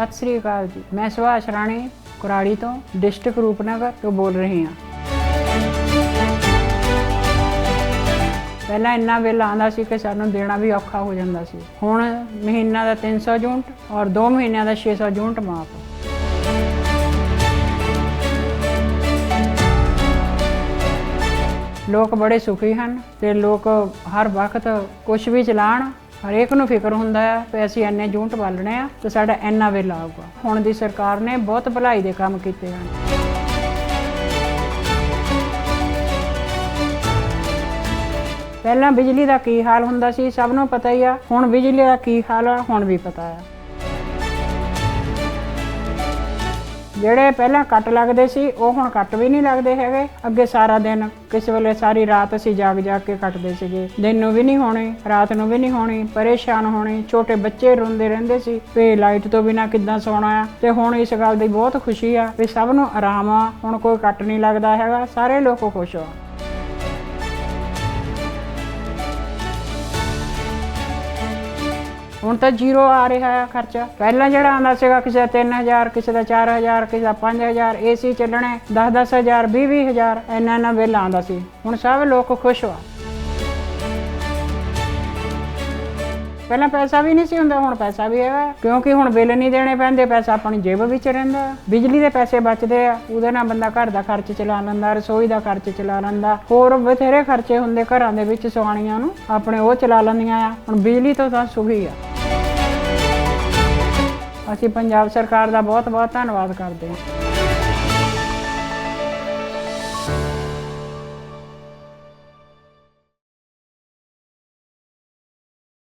ਸਤਿ ਸ੍ਰੀ ਅਕਾਲ ਜੀ। ਮੈਂ ਸੁਭਾਸ਼ ਰਾਣੀ ਕੁਰਾੜੀ ਤੋਂ, ਡਿਸਟ੍ਰਿਕਟ ਰੂਪਨਗਰ ਤੋਂ ਬੋਲ ਰਹੀ ਹਾਂ। ਪਹਿਲਾਂ ਇੰਨਾ ਬਿੱਲ ਆਉਂਦਾ ਸੀ ਕਿ ਸਾਨੂੰ ਦੇਣਾ ਵੀ ਔਖਾ ਹੋ ਜਾਂਦਾ ਸੀ। ਹੁਣ ਮਹੀਨਾ ਦਾ 300 ਯੂਨਿਟ ਔਰ 2 ਮਹੀਨਿਆਂ ਦਾ 600 ਯੂਨਿਟ ਮਾਫ। ਲੋਕ ਬੜੇ ਸੁਖੀ ਹਨ ਤੇ ਲੋਕ ਹਰ ਵਕਤ ਕੁਝ ਵੀ ਚਲਾਣ ਹਰੇਕ ਨੂੰ ਫਿਕਰ ਹੁੰਦਾ ਹੈ ਕਿ ਅਸੀਂ ਇੰਨੇ ਜੂਨਟ ਬਾਲਣੇ ਆ ਤੇ ਸਾਡਾ ਇੰਨਾ ਵੇਲਾ ਆਊਗਾ ਹੁਣ ਦੀ ਸਰਕਾਰ ਨੇ ਬਹੁਤ ਭਲਾਈ ਦੇ ਕੰਮ ਕੀਤੇ ਹਨ। ਪਹਿਲਾਂ ਬਿਜਲੀ ਦਾ ਕੀ ਹਾਲ ਹੁੰਦਾ ਸੀ? ਸਭ ਨੂੰ ਪਤਾ ਹੀ ਆ। ਹੁਣ ਬਿਜਲੀ ਦਾ ਕੀ ਹਾਲ ਆ? ਹੁਣ ਵੀ ਪਤਾ ਆ। ਜਿਹੜੇ ਪਹਿਲਾਂ ਕੱਟ ਲੱਗਦੇ ਸੀ, ਉਹ ਹੁਣ ਕੱਟ ਵੀ ਨਹੀਂ ਲੱਗਦੇ ਹੈਗੇ। ਅੱਗੇ ਸਾਰਾ ਦਿਨ ਕਿਸੇ ਵੇਲੇ ਸਾਰੀ ਰਾਤ ਅਸੀਂ ਜਾਗ ਜਾਗ ਕੇ ਕੱਟਦੇ ਸੀਗੇ। ਦਿਨ ਨੂੰ ਵੀ ਨਹੀਂ ਹੋਣੀ, ਰਾਤ ਨੂੰ ਵੀ ਨਹੀਂ ਹੋਣੀ, ਪਰੇਸ਼ਾਨ ਹੋਣੀ, ਛੋਟੇ ਬੱਚੇ ਰੋਂਦੇ ਰਹਿੰਦੇ ਸੀ ਵੀ ਲਾਈਟ ਤੋਂ ਬਿਨਾ ਕਿੱਦਾਂ ਸੌਣਾ ਆ। ਤੇ ਹੁਣ ਇਸ ਗੱਲ ਦੀ ਬਹੁਤ ਖੁਸ਼ੀ ਆ ਵੀ ਸਭ ਨੂੰ ਆਰਾਮ ਆ, ਹੁਣ ਕੋਈ ਕੱਟ ਨਹੀਂ ਲੱਗਦਾ ਹੈਗਾ, ਸਾਰੇ ਲੋਕ ਖੁਸ਼ ਆ। ਹੁਣ ਤਾਂ ਜ਼ੀਰੋ ਆ ਰਿਹਾ ਹੈ ਖਰਚਾ। ਪਹਿਲਾਂ ਜਿਹੜਾ ਆਉਂਦਾ ਸੀਗਾ ਕਿਸੇ ਦਾ 3000 ਕਿਸੇ ਦਾ 4000 ਕਿਸੇ ਦਾ 5000 ਏਸੀ ਚੱਲਣੇ 10-10000 20-20000 ਇੰਨਾ ਇੰਨਾ ਬਿੱਲ ਆਉਂਦਾ ਸੀ। ਹੁਣ ਸਭ ਲੋਕ ਖੁਸ਼ ਵਾ ਪਹਿਲਾਂ ਪੈਸਾ ਵੀ ਨਹੀਂ ਸੀ ਹੁੰਦਾ, ਹੁਣ ਪੈਸਾ ਵੀ ਹੈਗਾ। ਕਿਉਂਕਿ ਹੁਣ ਬਿੱਲ ਨਹੀਂ ਦੇਣੇ ਪੈਂਦੇ, ਪੈਸਾ ਆਪਣੀ ਜੇਬ ਵਿੱਚ ਰਹਿੰਦਾ। ਬਿਜਲੀ ਦੇ ਪੈਸੇ ਬਚਦੇ ਆ, ਉਹਦੇ ਨਾਲ ਬੰਦਾ ਘਰ ਦਾ ਖਰਚ ਚਲਾ ਲੈਂਦਾ, ਰਸੋਈ ਦਾ ਖਰਚ ਚਲਾ ਲੈਂਦਾ। ਹੋਰ ਬਥੇਰੇ ਖਰਚੇ ਹੁੰਦੇ ਘਰਾਂ ਦੇ ਵਿੱਚ ਸਵਾਣੀਆਂ ਨੂੰ, ਆਪਣੇ ਉਹ ਚਲਾ ਲੈਂਦੀਆਂ ਆ। ਹੁਣ ਬਿਜਲੀ ਤੋਂ ਤਾਂ ਸੁਖੀ ਆ। ਅਸੀਂ ਪੰਜਾਬ ਸਰਕਾਰ ਦਾ ਬਹੁਤ ਬਹੁਤ ਧੰਨਵਾਦ ਕਰਦੇ ਹਾਂ।